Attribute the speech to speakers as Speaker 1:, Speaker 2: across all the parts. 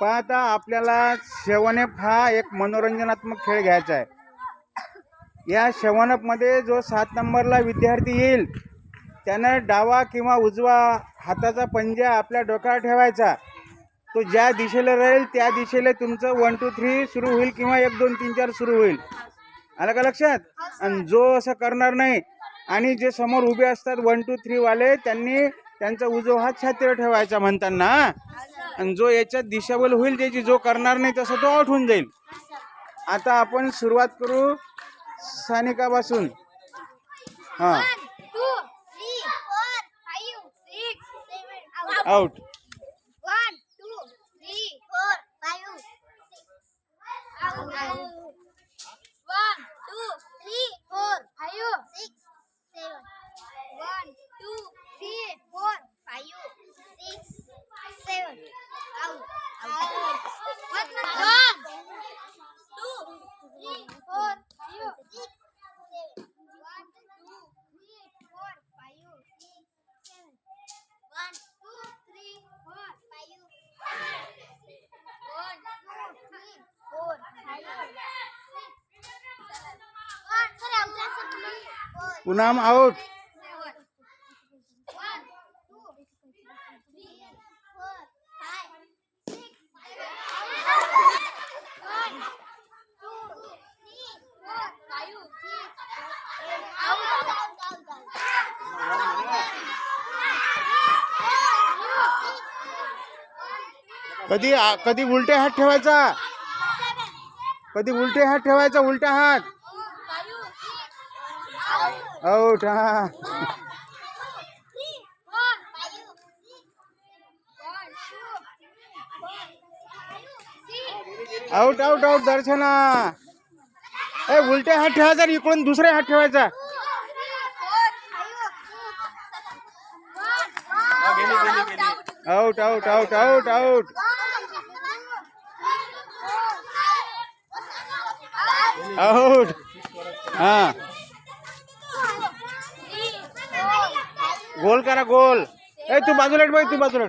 Speaker 1: पाहता आपल्याला शेवणप हा एक मनोरंजनात्मक खेळ घ्यायचा आहे. या शेवणपमध्ये जो सात नंबरला विद्यार्थी येईल त्यानं डावा किंवा उजवा हाताचा पंजा आपल्या डोक्यावर ठेवायचा. तो ज्या दिशेला राहील त्या दिशेला तुमचं वन टू थ्री सुरू होईल किंवा एक दोन तीन चार सुरू होईल. आलं का लक्षात? आणि जो असं करणार नाही आणि जे समोर उभे असतात वन टू थ्रीवाले त्यांनी त्यांचा उजवा हात छातीवर ठेवायचा म्हणताना. आणि जो याच्यात दिशाबल होईल त्याची जो करणार नाही तसं तो आऊ होऊन जाईल. आता आपण सुरुवात करू सानिकापासून. हां. आउट
Speaker 2: आय Unam out.
Speaker 1: कधी कधी उलटे हात ठेवायचा? कधी उलटे हात ठेवायचा उलटा हात? आउट हा. आउट आउट आउट दर्शना. ए उलटे हात ठेवायचा इकडून दुसरे हात ठेवायचा. Out out out out out out हा गोल करा गोल ए तू बाजूला बाई तू बाजूला.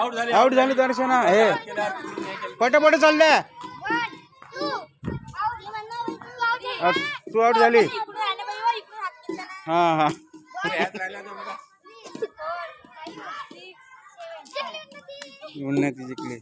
Speaker 3: आउट झाले.
Speaker 1: आउट झाली दर्शना. हे. पटापट चालल्या तू आउट झाली. हा हा. उन्नती जिंकली.